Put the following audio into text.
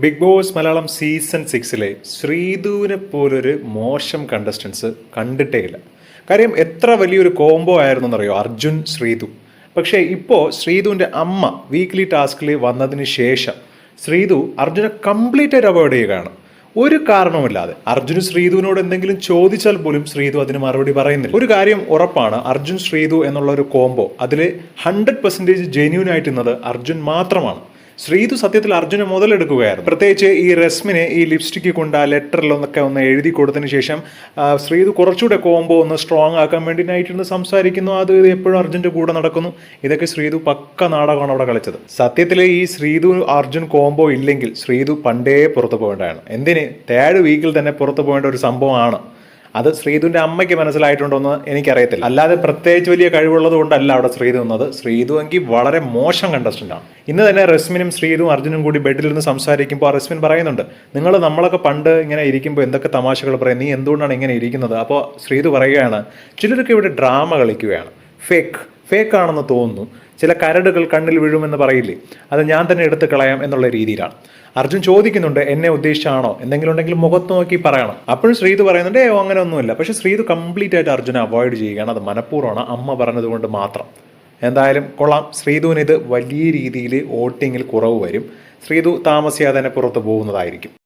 Big boss Malayalam season സിക്സിലെ ശ്രീധുവിനെ പോലൊരു മോശം കണ്ടസ്റ്റൻസ് കണ്ടിട്ടേ ഇല്ല. കാര്യം എത്ര വലിയൊരു കോംബോ ആയിരുന്നു എന്നറിയോ അർജുൻ ശ്രീധു. പക്ഷേ ഇപ്പോൾ ശ്രീധുവിന്റെ അമ്മ വീക്ക്ലി ടാസ്കിൽ വന്നതിന് ശേഷം ശ്രീധു അർജുനെ കംപ്ലീറ്റ് ആയിട്ട് അവോയ്ഡ് ചെയ്യുകയാണ്. ഒരു കാരണവുമില്ലാതെ. അർജുൻ ശ്രീധുവിനോട് എന്തെങ്കിലും ചോദിച്ചാൽ പോലും ശ്രീധു അതിന് മറുപടി പറയുന്നില്ല. ഒരു കാര്യം ഉറപ്പാണ് അർജുൻ ശ്രീധു എന്നുള്ള ഒരു കോംബോ അതിൽ ഹൺഡ്രഡ് പെർസെന്റേജ് ജെന്യൂൻ അർജുൻ മാത്രമാണ്. ശ്രീതു സത്യത്തിൽ അർജുനെ മുതലെടുക്കുകയായിരുന്നു. പ്രത്യേകിച്ച് ഈ രസ്മിനെ ഈ ലിപ്സ്റ്റിക്ക് കൊണ്ട് ആ ലെറ്ററിലൊന്നൊക്കെ ഒന്ന് എഴുതി കൊടുത്തതിന് ശേഷം ശ്രീതു കുറച്ചുകൂടെ കോംബോ ഒന്ന് സ്ട്രോങ് ആക്കാൻ വേണ്ടി നൈറ്റിരുന്ന് സംസാരിക്കുന്നു. അത് ഇത് എപ്പോഴും അർജുന്റെ കൂടെ നടക്കുന്നു. ഇതൊക്കെ ശ്രീതു പക്ക നാടകമാണ് അവിടെ കളിച്ചത്. സത്യത്തിൽ ഈ ശ്രീതു അർജുൻ കോംബോ ഇല്ലെങ്കിൽ ശ്രീതു പണ്ടേ പുറത്തു പോകേണ്ടതാണ്. എന്തിന്? തേർഡ് വീക്കിൽ തന്നെ പുറത്തു പോകേണ്ട ഒരു സംഭവമാണ്. അത് ശ്രീതുവിന്റെ അമ്മയ്ക്ക് മനസ്സിലായിട്ടുണ്ടോ എന്ന് എനിക്കറിയത്തില്ല. അല്ലാതെ പ്രത്യേകിച്ച് വലിയ കഴിവുള്ളത് കൊണ്ടല്ല അവിടെ ശ്രീധു എന്നത് ശ്രീധു എങ്കിൽ വളരെ മോശം കണ്ടസ്റ്റന്റ് ആണ്. ഇന്ന് തന്നെ റസ്മിനും ശ്രീധുവും അർജുനും കൂടി ബെഡിൽ നിന്ന് സംസാരിക്കുമ്പോൾ ആ റസ്മിൻ പറയുന്നുണ്ട് നിങ്ങൾ നമ്മളൊക്കെ പണ്ട് ഇങ്ങനെ ഇരിക്കുമ്പോൾ എന്തൊക്കെ തമാശകൾ പറയും? നീ എന്തുകൊണ്ടാണ് ഇങ്ങനെ ഇരിക്കുന്നത്? അപ്പോൾ ശ്രീധു പറയുകയാണ് ചിലരൊക്കെ ഇവിടെ ഡ്രാമ കളിക്കുകയാണ്. ഫേക്ക് ഫേക്ക് ആണെന്ന് തോന്നുന്നു. ചില കരടുകൾ കണ്ണിൽ വീഴുമെന്ന് പറയില്ലേ? അത് ഞാൻ തന്നെ എടുത്ത് കളയാം എന്നുള്ള രീതിയിലാണ്. അർജുൻ ചോദിക്കുന്നുണ്ട് എന്നെ ഉദ്ദേശിച്ചാണോ? എന്തെങ്കിലും ഉണ്ടെങ്കിൽ മുഖത്ത് നോക്കി പറയണം. അപ്പോഴും ശ്രീതു പറയുന്നുണ്ട് ഏ അങ്ങനെ ഒന്നുമില്ല. പക്ഷേ ശ്രീതു കംപ്ലീറ്റ് ആയിട്ട് അർജുനെ അവോയ്ഡ് ചെയ്യുകയാണ്. അത് മനഃപൂർവമാണ് അമ്മ പറഞ്ഞതുകൊണ്ട് മാത്രം. എന്തായാലും കൊള്ളാം. ശ്രീധുവിന് ഇത് വലിയ രീതിയിൽ വോട്ടിങ്ങിൽ കുറവ് വരും. ശ്രീതു താമസിയാതെ തന്നെ പുറത്ത് പോകുന്നതായിരിക്കും.